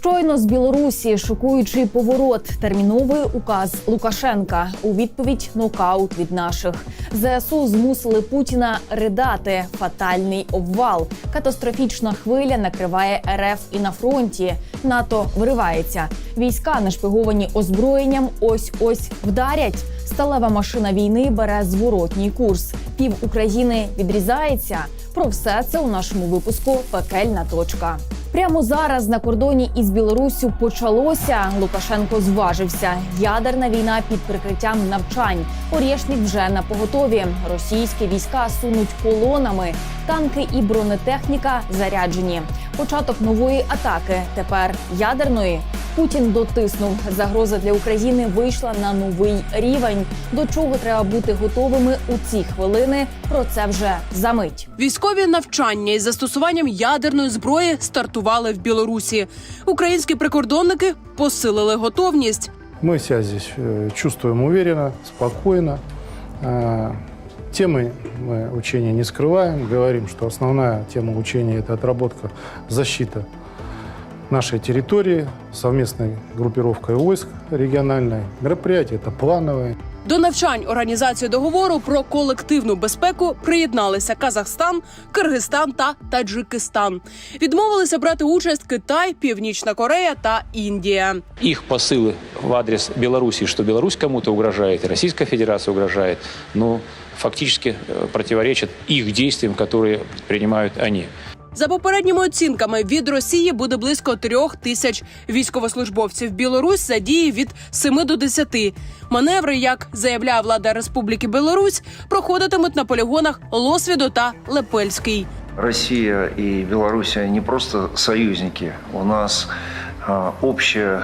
Щойно з Білорусі шокуючий поворот. Терміновий указ Лукашенка у відповідь нокаут від наших ЗСУ змусили Путіна ридати. Фатальний обвал. Катастрофічна хвиля накриває РФ і на фронті. НАТО виривається. Війська нашпиговані озброєнням. Ось ось вдарять. Сталева машина війни бере зворотній курс. Пів України відрізається. Про все це у нашому випуску Пекельна точка. Прямо зараз на кордоні із Білоруссю почалося. Лукашенко зважився. Ядерна війна під прикриттям навчань. Орєшник вже на поготові. Російські війська сунуть колонами. Танки і бронетехніка заряджені. Початок нової атаки. Тепер ядерної. Путін дотиснув. Загроза для України вийшла на новий рівень. До чого треба бути готовими у ці хвилини? Про це вже за мить. Військові навчання із застосуванням ядерної зброї стартували в Білорусі. Українські прикордонники посилили готовність. Мы себя здесь э, чувствуем уверенно, спокойно. Э, Темы мы учения не скрываем. Говорим, что основная тема учения – это отработка, защита нашей территории совместной группировкой войск региональной. Мероприятие это плановое. До навчань організації договору про колективну безпеку приєдналися Казахстан, Киргизстан та Таджикистан. Відмовилися брати участь Китай, Північна Корея та Індія. их посылы в адрес Беларуси, что Беларусь кому-то угрожает, и Российская Федерация угрожает, ну, фактически э, противоречат их действиям, которые предпринимают они. За попередніми оцінками від Росії буде близько трьох тисяч військовослужбовців. Білорусь задіє від 7 до 10. Маневри, як заявляє влада Республіки Білорусь, проходитимуть на полігонах Лосвідо та Лепельський. Россия и Белоруссия не просто союзники. У нас а, общее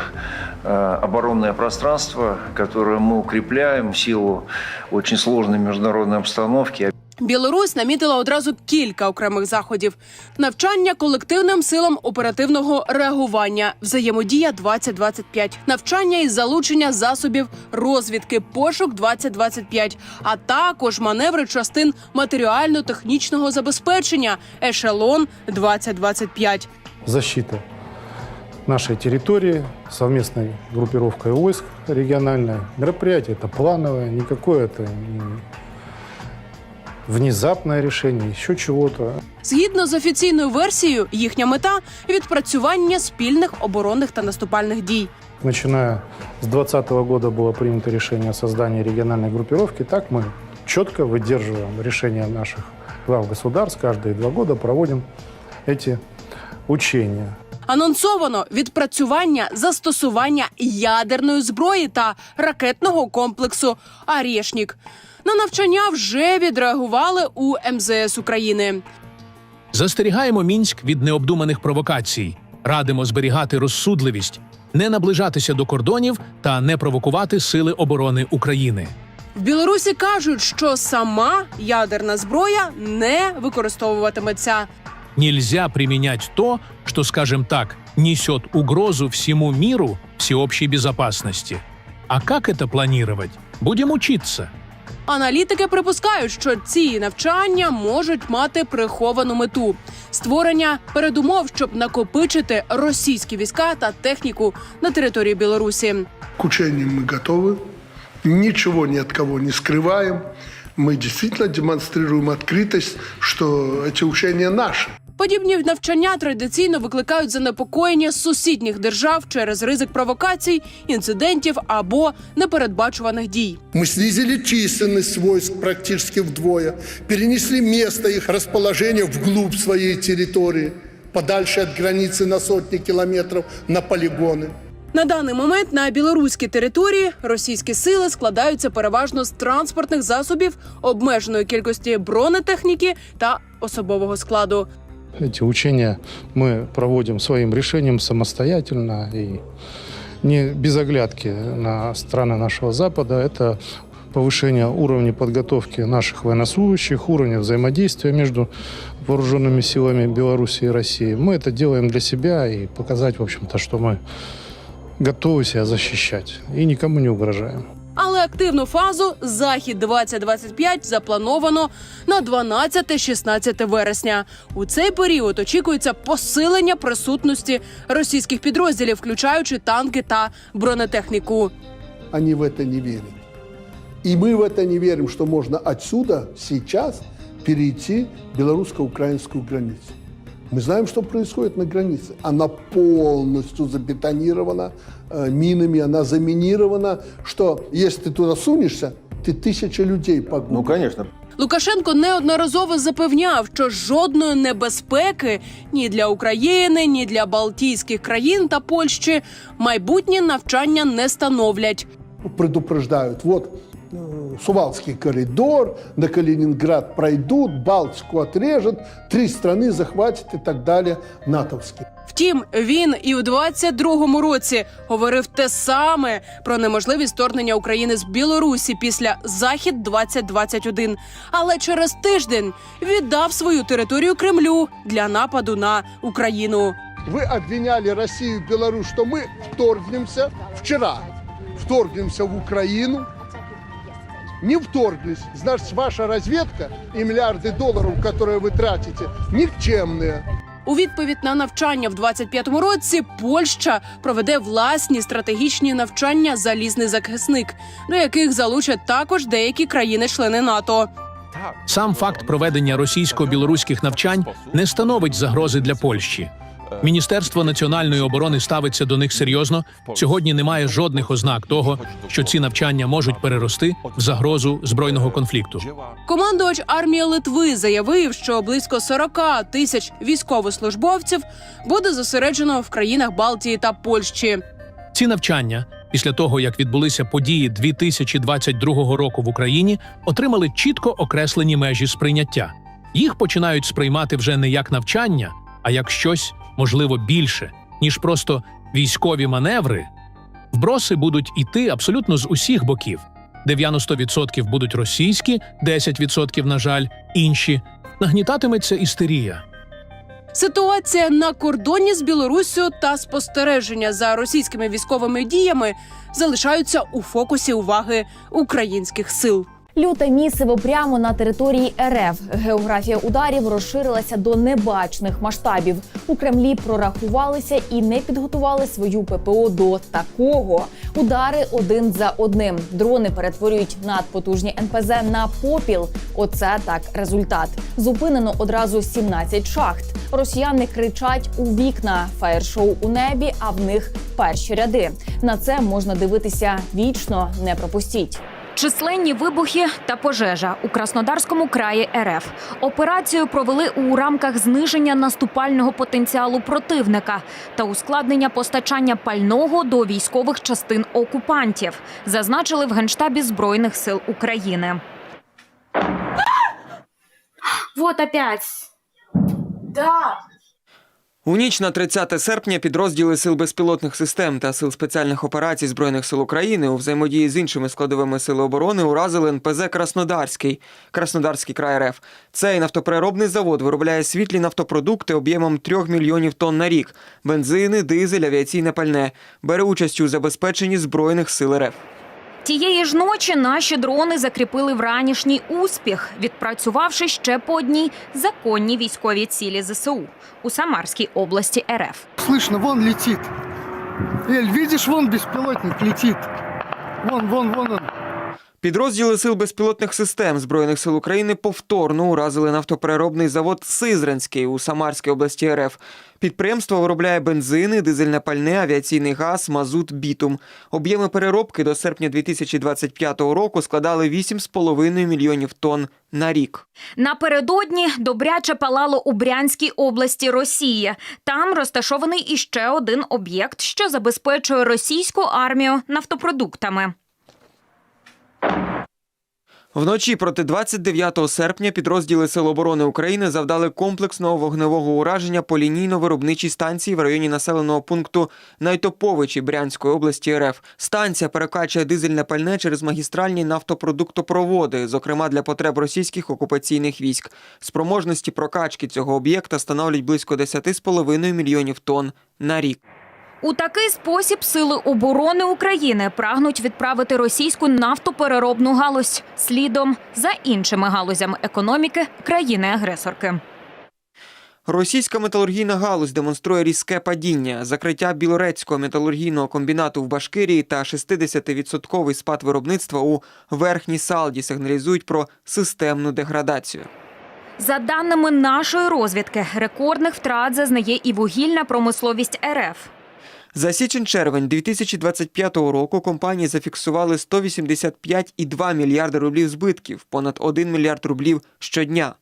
оборонное пространство, которое мы укрепляем в силу очень сложной международной обстановки. Білорусь намітила одразу кілька окремих заходів: навчання колективним силам оперативного реагування, взаємодія 2025 навчання із залучення засобів розвідки, пошук 2025 а також маневри частин матеріально-технічного забезпечення, ешелон 2025 Защита нашей территории совместной группировкой войск региональной. Мероприятие это плановое, никакое это внезапное решение, еще чего-то. Згідно з офіційною версією, їхня мета відпрацювання спільних оборонних та наступальних дій. Начиная с 2020 года было принято решение о создании региональной группировки. Так мы четко выдерживаем решения наших глав государств. Каждые два года проводим эти учения. Анонсовано відпрацювання застосування ядерної зброї та ракетного комплексу «Арєшнік». На навчання вже відреагували у МЗС України. Застерігаємо Мінськ від необдуманих провокацій, радимо зберігати розсудливість, не наближатися до кордонів та не провокувати сили оборони України. В Білорусі кажуть, що сама ядерна зброя не використовуватиметься. Нельзя применять то, что, скажем так, несет угрозу всему миру, всеобщей безопасности. А как это планировать? Будем учиться. Аналітики припускають, що ці навчання можуть мати приховану мету створення передумов, щоб накопичити російські війська та техніку на території Білорусі. К учениям мы готовы, ничего ни от кого не скрываем. Мы действительно демонстрируем открытость, что эти учения наши. Подібні навчання традиційно викликають занепокоєння сусідніх держав через ризик провокацій, інцидентів або непередбачуваних дій. Мы снизили численность войск практически вдвое, перенесли место их расположения вглубь своей территории, подальше от границы на сотни километров, на полигоны. На даний момент на білоруській території російські сили складаються переважно з транспортних засобів, обмеженої кількості бронетехніки та особового складу. Эти учения мы проводим своим решением самостоятельно и не без оглядки на страны нашего Запада. Это повышение уровня подготовки наших военнослужащих, уровня взаимодействия между вооруженными силами Беларуси и России. Мы это делаем для себя и показать, в общем-то, что мы готовы себя защищать и никому не угрожаем. Але Але активну фазу захід 2025 заплановано на 12-16 вересня. У цей період очікується посилення присутності російських підрозділів, включаючи танки та бронетехніку. Они в это не верят. И мы в это не верим, что можно отсюда сейчас перейти белорусско-украинскую границу. Мы знаем, что происходит на границе. Она полностью забетонирована э, минами, она заминирована, что если ты туда сунешься, ты тысячи людей погубишь. Ну, конечно. Лукашенко неодноразово запевняв, що жодної небезпеки ні для України, ні для Балтійських країн та Польщі майбутнє навчання не становлять. предупреждают, вот э, Сувалский коридор, на Калининград пройдут, Балтику отрежут, три страны захватят и так далее, натовские. Втім, він і у 22-му році говорив те саме про неможливість вторгнення України з Білорусі після захід 2021 Але через тиждень віддав свою територію Кремлю для нападу на Україну. Вы обвиняли Россию и Беларусь, что мы вторгнемся вчера, вторгнемся в Украину, не вторглись. Значит, ваша разведка и миллиарды долларов, которые вы тратите, никчемные. У відповідь на навчання в 25-му році Польща проведе власні стратегічні навчання залізний захисник, до яких залучать також деякі країни-члени НАТО. Сам факт проведення російсько-білоруських навчань не становить загрози для Польщі. Міністерство національної оборони ставиться до них серйозно. Сьогодні немає жодних ознак того, що ці навчання можуть перерости в загрозу збройного конфлікту. Командувач армії Литви заявив, що близько 40 тисяч військовослужбовців буде зосереджено в країнах Балтії та Польщі. Ці навчання, після того як відбулися події 2022 року в Україні, отримали чітко окреслені межі сприйняття. Їх починають сприймати вже не як навчання, а як щось можливо більше, ніж просто військові маневри. Вброси будуть іти абсолютно з усіх боків. 90% будуть російські, 10%, на жаль, інші. Нагнітатиметься істерія. Ситуація на кордоні з Білоруссю та спостереження за російськими військовими діями залишаються у фокусі уваги українських сил. Люте місиво прямо на території РФ. Географія ударів розширилася до небачних масштабів. У Кремлі прорахувалися і не підготували свою ППО до такого. Удари один за одним. Дрони перетворюють надпотужні НПЗ на попіл. Оце так результат. Зупинено одразу 17 шахт. Росіяни кричать у вікна. Фаєр-шоу у небі, а в них перші ряди. На це можна дивитися вічно. Не пропустіть. Численні вибухи та пожежа у Краснодарському краї РФ. Операцію провели у рамках зниження наступального потенціалу противника та ускладнення постачання пального до військових частин окупантів, зазначили в Генштабі Збройних сил України. Вот опять. Да. У ніч на 30 серпня підрозділи сил безпілотних систем та сил спеціальних операцій збройних сил України у взаємодії з іншими складовими сили оборони уразили НПЗ Краснодарський, Краснодарський край РФ. Цей нафтопереробний завод виробляє світлі нафтопродукти об'ємом 3 мільйонів тонн на рік, бензини, дизель, авіаційне пальне. Бере участь у забезпеченні збройних сил РФ. Тієї ж ночі наші дрони закріпили вранішній успіх, відпрацювавши ще по одній законні військові цілі ЗСУ у Самарській області РФ. Слышно, вон летит. Эль, видишь, вон беспилотник летит. Вон, вон, вон он. Підрозділи сил безпілотних систем збройних сил України повторно уразили нафтопереробний завод Сизранський у Самарській області РФ. Підприємство виробляє бензини, дизельне пальне, авіаційний газ, мазут, бітум. Об'єми переробки до серпня 2025 року складали 8,5 мільйонів тонн на рік. Напередодні добряче палало у Брянській області Росії. Там розташований іще один об'єкт, що забезпечує російську армію нафтопродуктами. Вночі проти 29 серпня підрозділи Сил оборони України завдали комплексного вогневого ураження по лінійно-виробничій станції в районі населеного пункту Найтоповичі Брянської області РФ. Станція перекачує дизельне пальне через магістральні нафтопродуктопроводи, зокрема для потреб російських окупаційних військ. Спроможності прокачки цього об'єкта становлять близько 10,5 мільйонів тонн на рік. У такий спосіб сили оборони України прагнуть відправити російську нафтопереробну галузь слідом за іншими галузями економіки країни-агресорки. Російська металургійна галузь демонструє різке падіння, закриття білорецького металургійного комбінату в Башкирії та 60% спад виробництва у верхній салді сигналізують про системну деградацію. За даними нашої розвідки, рекордних втрат зазнає і вугільна промисловість РФ. За січень-червень 2025 року компанії зафіксували 185,2 мільярди рублів збитків, понад 1 мільярд рублів щодня.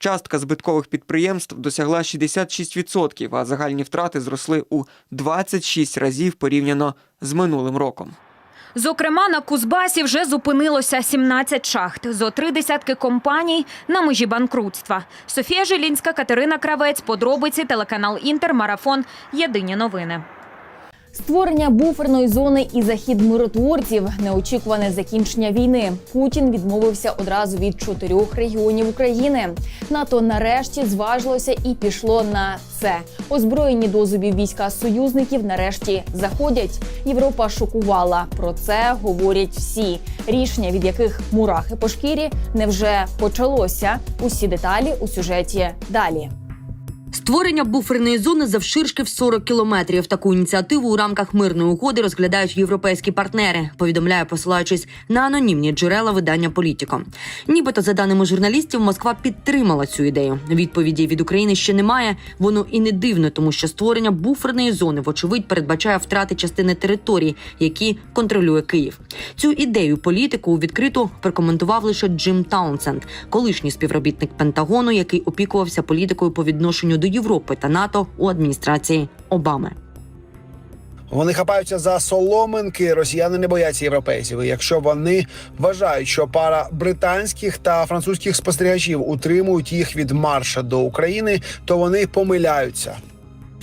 Частка збиткових підприємств досягла 66%, а загальні втрати зросли у 26 разів порівняно з минулим роком. Зокрема, на Кузбасі вже зупинилося 17 шахт, зо три десятки компаній на межі банкрутства. Софія Жилінська, Катерина Кравець, подробиці, телеканал Інтер, Марафон. Єдині новини. Створення буферної зони і захід миротворців неочікуване закінчення війни. Путін відмовився одразу від чотирьох регіонів України. НАТО нарешті зважилося і пішло на це. Озброєні до зубів війська союзників нарешті заходять. Європа шокувала. Про це говорять всі. Рішення, від яких мурахи по шкірі, невже почалося. Усі деталі у сюжеті далі. Створення буферної зони завширшки в 40 кілометрів. Таку ініціативу у рамках мирної угоди розглядають європейські партнери. Повідомляє, посилаючись на анонімні джерела видання Політіко. Нібито, за даними журналістів, Москва підтримала цю ідею. Відповіді від України ще немає. Воно і не дивно, тому що створення буферної зони, вочевидь, передбачає втрати частини територій, які контролює Київ. Цю ідею політику відкрито прокоментував лише Джим Таунсенд, колишній співробітник Пентагону, який опікувався політикою по відношенню до Європи та НАТО у адміністрації Обами. Вони хапаються за соломинки. Росіяни не бояться європейців. Якщо вони вважають, що пара британських та французьких спостерігачів утримують їх від марша до України, то вони помиляються.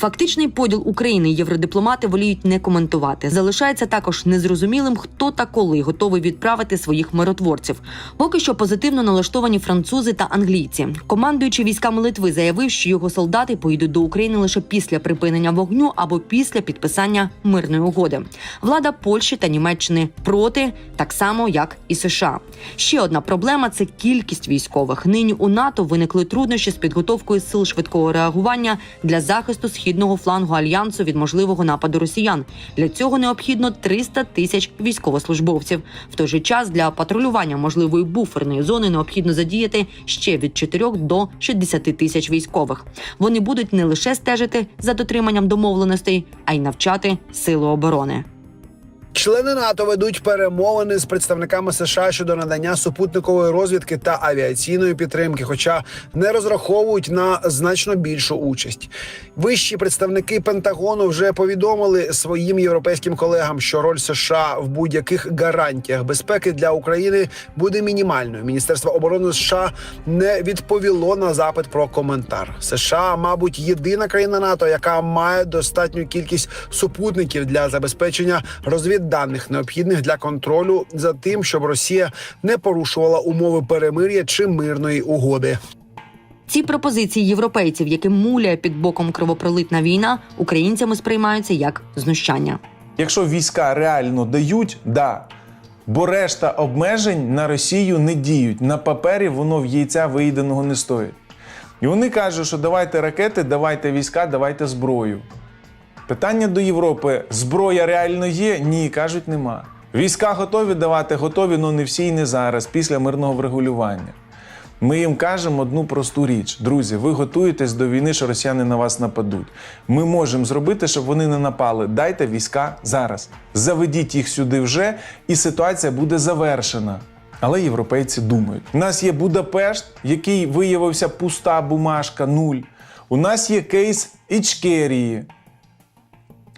Фактичний поділ України євродипломати воліють не коментувати. Залишається також незрозумілим, хто та коли готовий відправити своїх миротворців. Поки що позитивно налаштовані французи та англійці. Командуючий військами Литви заявив, що його солдати поїдуть до України лише після припинення вогню або після підписання мирної угоди. Влада Польщі та Німеччини проти, так само як і США. Ще одна проблема це кількість військових. Нині у НАТО виникли труднощі з підготовкою сил швидкого реагування для захисту східного флангу альянсу від можливого нападу росіян. Для цього необхідно 300 тисяч військовослужбовців. В той же час для патрулювання можливої буферної зони необхідно задіяти ще від 4 до 60 тисяч військових. Вони будуть не лише стежити за дотриманням домовленостей, а й навчати сили оборони. Члени НАТО ведуть перемовини з представниками США щодо надання супутникової розвідки та авіаційної підтримки, хоча не розраховують на значно більшу участь. Вищі представники Пентагону вже повідомили своїм європейським колегам, що роль США в будь-яких гарантіях безпеки для України буде мінімальною. Міністерство оборони США не відповіло на запит про коментар. США, мабуть, єдина країна НАТО, яка має достатню кількість супутників для забезпечення розвідданих, необхідних для контролю за тим, щоб Росія не порушувала умови перемир'я чи мирної угоди. Ці пропозиції європейців, яким муляє під боком кровопролитна війна, українцями сприймаються як знущання. Якщо війська реально дають, да. Бо решта обмежень на Росію не діють. На папері воно в яйця виїденого не стоїть. І вони кажуть, що давайте ракети, давайте війська, давайте зброю. Питання до Європи: зброя реально є? Ні, кажуть, нема. Війська готові давати, готові, але не всі і не зараз, після мирного врегулювання. Ми їм кажемо одну просту річ: друзі, ви готуєтесь до війни, що росіяни на вас нападуть. Ми можемо зробити, щоб вони не напали. Дайте війська зараз. Заведіть їх сюди вже, і ситуація буде завершена. Але європейці думають: у нас є Будапешт, який виявився пуста бумажка, нуль. У нас є кейс Ічкерії,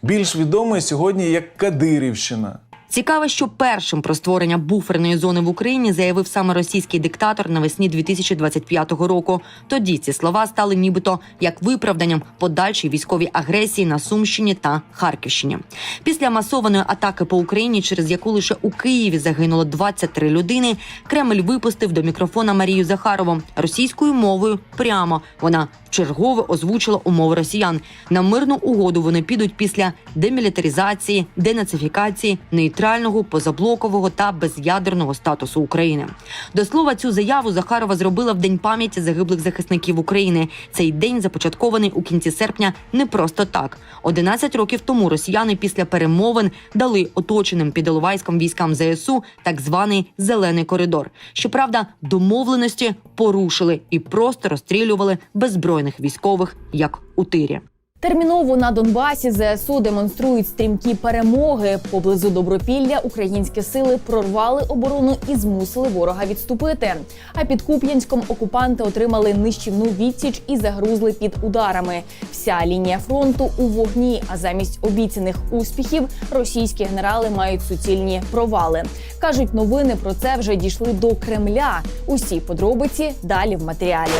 більш відомий сьогодні як Кадирівщина. Цікаво, що першим про створення буферної зони в Україні заявив саме російський диктатор навесні 2025 року. Тоді ці слова стали нібито як виправданням подальшій військовій агресії на Сумщині та Харківщині. Після масованої атаки по Україні, через яку лише у Києві загинуло 23 людини, Кремль випустив до мікрофона Марію Захарову російською мовою. Прямо вона вчергове озвучила умови росіян. На мирну угоду вони підуть після демілітаризації, денацифікації, нейтрального, позаблокового та безядерного статусу України. До слова, цю заяву Захарова зробила в день пам'яті загиблих захисників України. Цей день започаткований у кінці серпня не просто так. 11 років тому росіяни після перемовин дали оточеним під Іловайськом військам ЗСУ так званий зелений коридор. Щоправда, домовленості порушили і просто розстрілювали беззбройних військових, як у тирі. Терміново на Донбасі ЗСУ демонструють стрімкі перемоги. Поблизу Добропілля українські сили прорвали оборону і змусили ворога відступити. А під Куп'янськом окупанти отримали нищівну відсіч і загрузли під ударами. Вся лінія фронту у вогні. А замість обіцяних успіхів російські генерали мають суцільні провали. кажуть, новини про це вже дійшли до Кремля. Усі подробиці далі в матеріалі.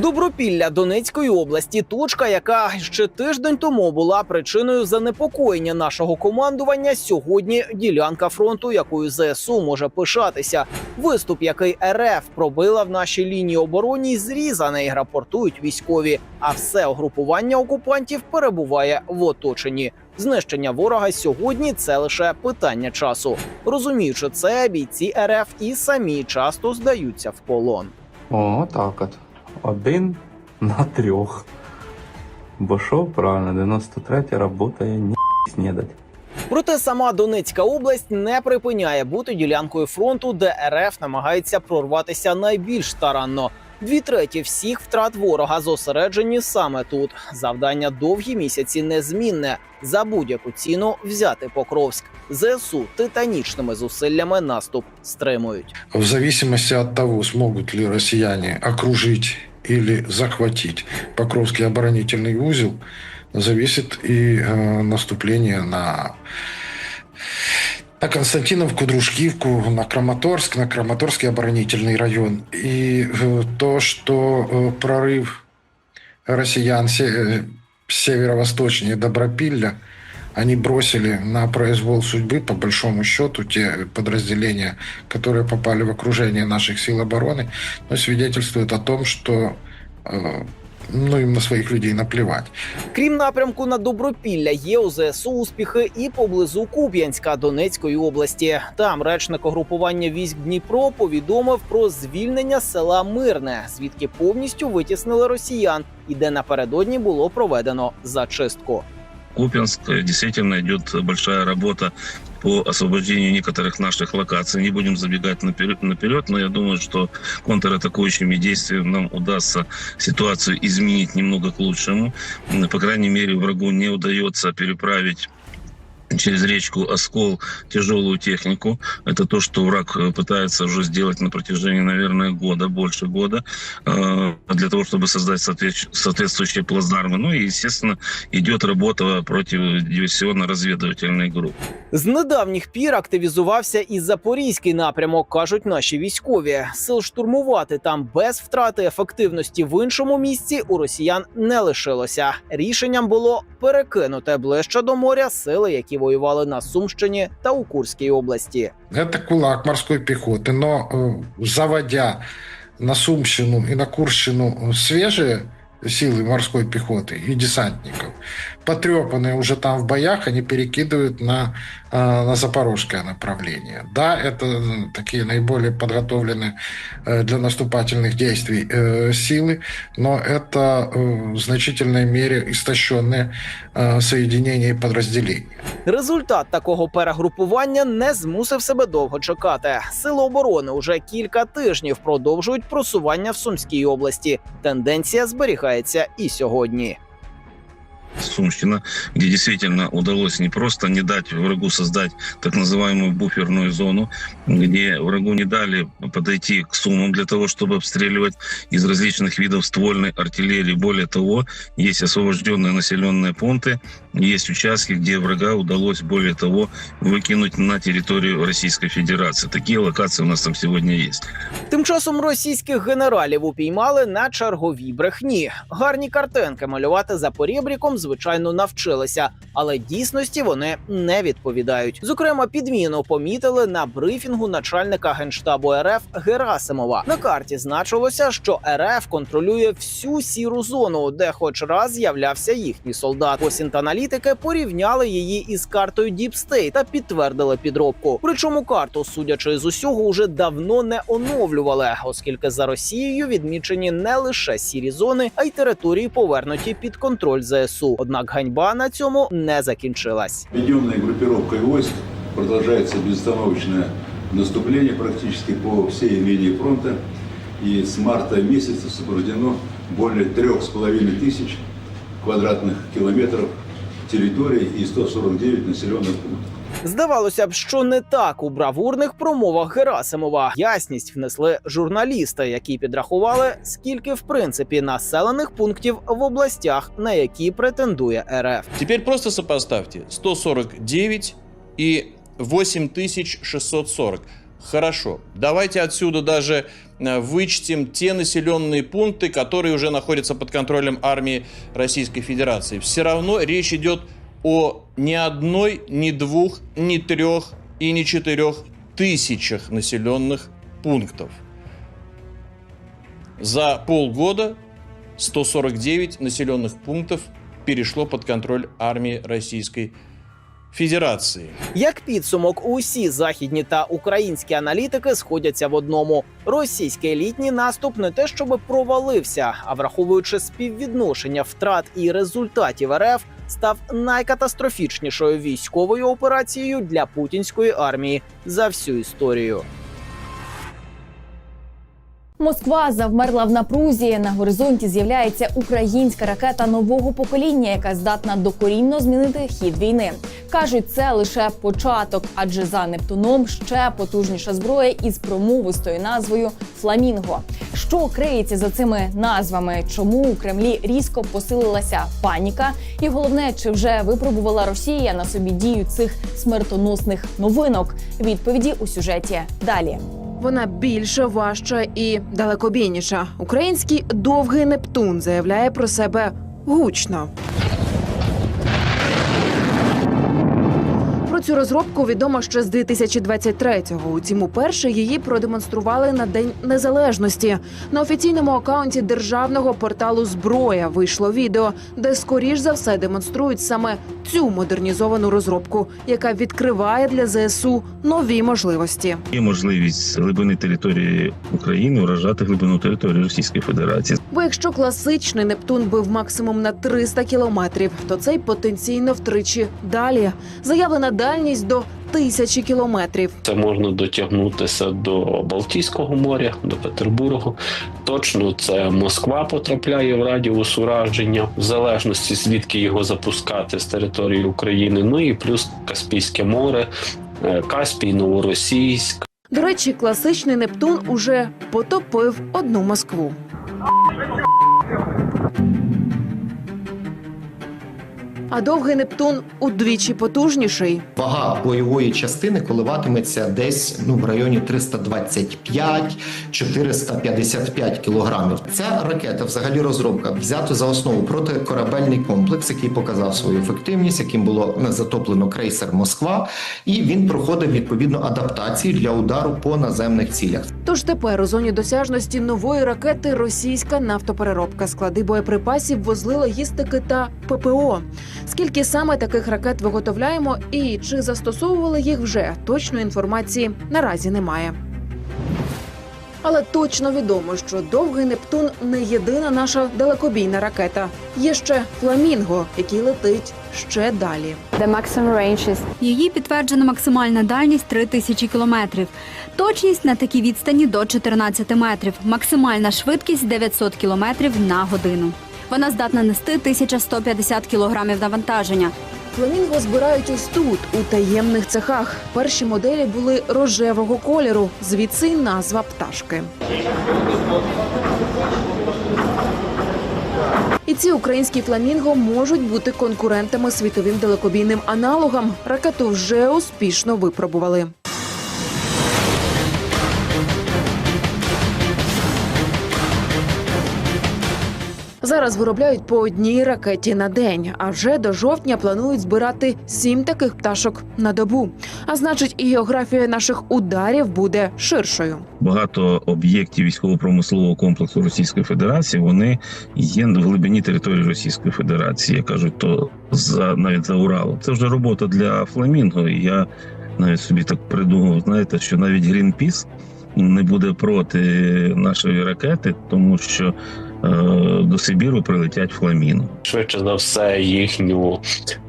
Добропілля Донецької області, точка, яка ще тиждень тому була причиною занепокоєння нашого командування. Сьогодні ділянка фронту, якою ЗСУ може пишатися. Виступ, який РФ пробила в нашій лінії обороні, зрізаний, рапортують військові. А все угрупування окупантів перебуває в оточенні. Знищення ворога сьогодні це лише питання часу. Розуміючи це, бійці РФ і самі часто здаються в полон. О, так от. Один на трьох. Бо що правильно, 93 работає ні снідать. Проте сама Донецька область не припиняє бути ділянкою фронту, де РФ намагається прорватися найбільш таранно. Дві треті всіх втрат ворога зосереджені саме тут. Завдання довгі місяці незмінне за будь-яку ціну взяти Покровськ. ЗСУ титанічними зусиллями наступ стримують. В зависимости от того, смогут ли россияне окружить или захватить Покровский оборонительный узел, зависит и э, наступление на, на Константиновку, Дружкивку, на Краматорск, на Краматорский оборонительный район. И э, то, что э, прорыв россиян се- э, северо-восточнее Добропилля они бросили на произвол судьбы, по большому счету, те подразделения, которые попали в окружение наших сил обороны, но свидетельствует о том, что э, ну, им на своих людей наплевать. Крім напрямку на Добропілля, є у ЗСУ успіхи і поблизу Куп'янська Донецької області. Там речник угрупування військ Дніпро повідомив про звільнення села Мирне, звідки повністю витіснили росіян, і де напередодні було проведено зачистку. Купинск э, действительно идет большая работа по освобождению некоторых наших локаций. Не будем забегать наперед, наперед, но я думаю, что контратакующими действиями нам удастся ситуацию изменить немного к лучшему. По крайней мере, врагу не удается переправить через речку Оскол тяжелую технику. Это то, что враг э, пытается уже сделать на протяжении, наверное, года, больше года, э, для того, чтобы создать соответствующие- соответствующие плацдармы. Ну и, естественно, идет работа против диверсионно-разведывательной группы. З недавніх пір активізувався і запорізький напрямок, кажуть наші військові. Сил штурмувати там без втрати ефективності в іншому місці у росіян не лишилося. Рішенням було перекинути ближче до моря сили, які воювали на Сумщині та у Курській області. Это кулак морской пехоты, но э, заводя на Сумщину и на Курщину свежие силы морской пехоты и десантников, потрепанные уже там в боях, они перекидывают на, э, на запорожское направление. Да, это м, такие наиболее подготовленные э, для наступательных действий э, силы, но это э, в значительной мере истощенные э, соединения и подразделения. Результат такого перегрупування не змусив себе довго чекати. Сили оборони уже кілька тижнів продовжують просування в Сумській області. Тенденція зберігається і сьогодні. Сумщина, где действительно удалось не просто не дать врагу создать так называемую буферную зону, где врагу не дали подойти к Сумам для того, чтобы обстреливать из различных видов ствольной артиллерии. Более того, есть освобожденные населенные пункты, есть участки, где врага удалось, более того, выкинуть на территорию Российской Федерации. Такие локации у нас там сегодня есть. Тим часом російських генералів упіймали на черговій брехні. Гарні картинки малювати за порібріком, звичайно, навчилися, але дійсності вони не відповідають. Зокрема, підміну помітили на брифінгу начальника генштабу РФ Герасимова. На карті значилося, що РФ контролює всю сіру зону, де хоч раз з'являвся їхній солдат. Ось аналітики порівняли її із картою State та підтвердили підробку. Причому карту, судячи з усього, уже давно не оновлювали, оскільки за Росією відмічені не лише сірі зони, а й території повернуті під контроль ЗСУ. Однак ганьба на цьому не закінчилась. Объединенной группировкой войск продолжается безостановочное наступление практически по всей линии фронта. И с марта месяца освобождено более трех с половиной тысяч квадратных километров территории и 149 населенных пунктов. Здавалося б, що не так у бравурних промовах Герасимова ясність внесли журналісти, які підрахували, скільки в принципі населених пунктів в областях, на які претендує РФ. Теперь просто сопоставьте 149 и 8640. Хорошо, давайте отсюда даже э, вычтем те населенные пункты, которые уже находятся под контролем армии Российской Федерации. Все равно речь идет о ни одной, ни двух, ни трех и ни четырех тысячах населенных пунктов. За полгода 149 населенных пунктов перешло под контроль армии Российской Федерации. Як підсумок, усі західні та українські аналітики сходяться в одному: російський елітній наступ не те, щоб провалився, а враховуючи співвідношення втрат і результатів РФ, став найкатастрофічнішою військовою операцією для путінської армії за всю історію. Москва завмерла в напрузі. На горизонті з'являється українська ракета нового покоління, яка здатна докорінно змінити хід війни. кажуть, це лише початок, адже за Нептуном ще потужніша зброя із промовистою назвою Фламінго. Що криється за цими назвами? Чому у Кремлі різко посилилася паніка? І головне, чи вже випробувала Росія на собі дію цих смертоносних новинок? Відповіді у сюжеті далі. Вона більша, важча і далекобійніша. Український довгий Нептун заявляє про себе гучно. Про цю розробку відомо ще з 2023-го. Утім, уперше її продемонстрували на День Незалежності. На офіційному акаунті державного порталу Зброя вийшло відео, де скоріш за все демонструють саме цю модернізовану розробку, яка відкриває для ЗСУ нові можливості. Є можливість глибини території України вражати глибину території Російської Федерації. Бо якщо класичний Нептун бив максимум на 300 кілометрів, то цей потенційно втричі далі. Заявлена дальність до тисячі кілометрів. Це можна дотягнутися до Балтійського моря, до Петербургу. Точно це Москва потрапляє в радіус ураження, в залежності звідки його запускати з території України. Ну і плюс Каспійське море, е, Каспій, Новоросійськ. До речі, класичний Нептун уже потопив одну Москву. А довгий Нептун удвічі потужніший. Вага бойової частини коливатиметься десь ну в районі 325-455 кілограмів. Ця ракета, взагалі, розробка взято за основу протикорабельний комплекс, який показав свою ефективність, яким було затоплено крейсер Москва, і він проходив відповідно адаптації для удару по наземних цілях. Тож тепер у зоні досяжності нової ракети російська нафтопереробка, склади боєприпасів, вузли логістики та ППО. Скільки саме таких ракет виготовляємо і чи застосовували їх вже точної інформації наразі немає. Але точно відомо, що довгий Нептун не єдина наша далекобійна ракета. Є ще фламінго, який летить ще далі. Її підтверджена максимальна дальність 3000 кілометрів. Точність на такій відстані до 14 метрів. Максимальна швидкість 900 кілометрів на годину. Вона здатна нести 1150 кілограмів навантаження. Фламінго збирають ось тут, у таємних цехах. Перші моделі були рожевого кольору, звідси й назва пташки. І ці українські фламінго можуть бути конкурентами світовим далекобійним аналогам. Ракету вже успішно випробували. Зараз виробляють по одній ракеті на день, а вже до жовтня планують збирати сім таких пташок на добу. А значить, і географія наших ударів буде ширшою. Багато об'єктів військово-промислового комплексу Російської Федерації вони є в глибині території Російської Федерації. Я кажу, то за навіть за Уралом. Це вже робота для Фламінго. Я навіть собі так придумав, знаєте, що навіть Грінпіс не буде проти нашої ракети, тому що до Сибіру прилетять фламіни. Швидше за все, їхню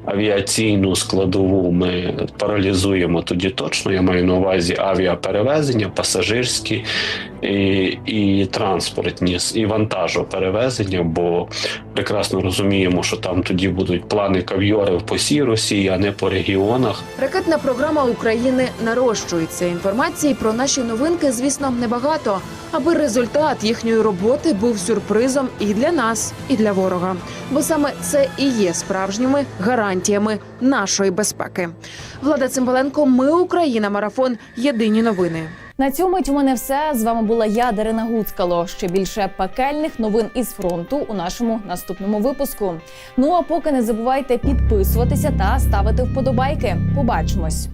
авіаційну складову ми паралізуємо тоді точно. Я маю на увазі авіаперевезення, пасажирські і, і транспортні, і вантажоперевезення, бо прекрасно розуміємо, що там тоді будуть плани кав'йорів по всій Росії, а не по регіонах. Ракетна програма України нарощується. Інформації про наші новинки, звісно, небагато, аби результат їхньої роботи був сюрпризом і для нас, і для ворога. Бо саме це і є справжніми гарантіями нашої безпеки. Влада Цимбаленко, ми Україна, марафон. Єдині новини. На цьому мить у мене все. З вами була я, Дарина Гуцкало. Ще більше пекельних новин із фронту у нашому наступному випуску. Ну а поки не забувайте підписуватися та ставити вподобайки. Побачимось.